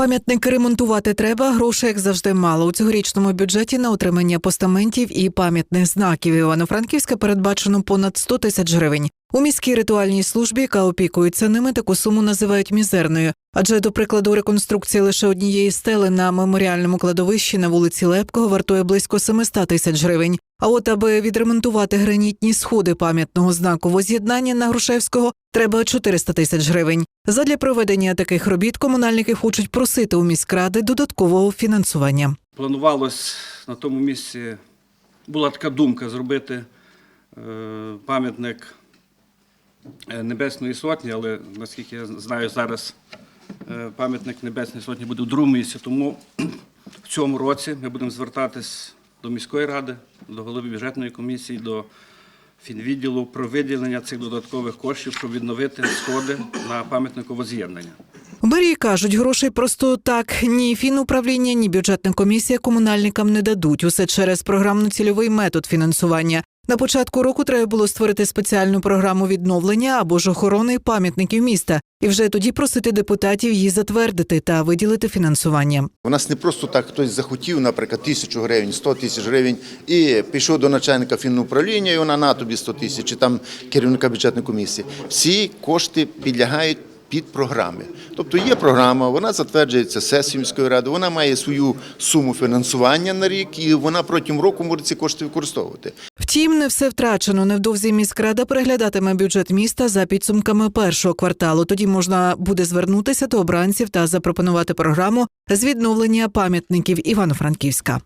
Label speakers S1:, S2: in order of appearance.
S1: Пам'ятники ремонтувати треба, грошей, як завжди, мало. У цьогорічному бюджеті на отримання постаментів і пам'ятних знаків Івано-Франківська передбачено понад 100 тисяч гривень. У міській ритуальній службі, яка опікується ними, таку суму називають мізерною. Адже, до прикладу, реконструкція лише однієї стели на меморіальному кладовищі на вулиці Лепкого вартує близько 700 тисяч гривень. А от аби відремонтувати гранітні сходи пам'ятного знаку воз'єднання на Грушевського, треба 400 тисяч гривень. Задля проведення таких робіт комунальники хочуть просити у міськради додаткового фінансування.
S2: Планувалось на тому місці, була така думка зробити е, пам'ятник Небесної Сотні, але наскільки я знаю, зараз е, пам'ятник Небесної Сотні буде в другому місці. Тому в цьому році ми будемо звертатись до міської ради, до голови бюджетної комісії, до фінвідділу про виділення цих додаткових коштів, щоб відновити сходи на пам'ятнику воз'єднання.
S1: У мерії кажуть, грошей просто так ні фінуправління, ні бюджетна комісія комунальникам не дадуть. Усе через програмно-цільовий метод фінансування. На початку року треба було створити спеціальну програму відновлення або ж охорони пам'ятників міста, і вже тоді просити депутатів її затвердити та виділити фінансування.
S3: У нас не просто так хтось захотів, наприклад, тисячу гривень, 100 тисяч гривень, і пішов до начальника фінуправління, і вона на тобі 100 тисяч, чи там керівника бюджетної комісії. Всі кошти підлягають під програми. Тобто є програма, вона затверджується сесією міської ради, вона має свою суму фінансування на рік, і вона протягом року може ці кошти використовувати.
S1: Втім, не все втрачено. Невдовзі міськрада переглядатиме бюджет міста за підсумками першого кварталу. Тоді можна буде звернутися до обранців та запропонувати програму з відновлення пам'ятників Івано-Франківська.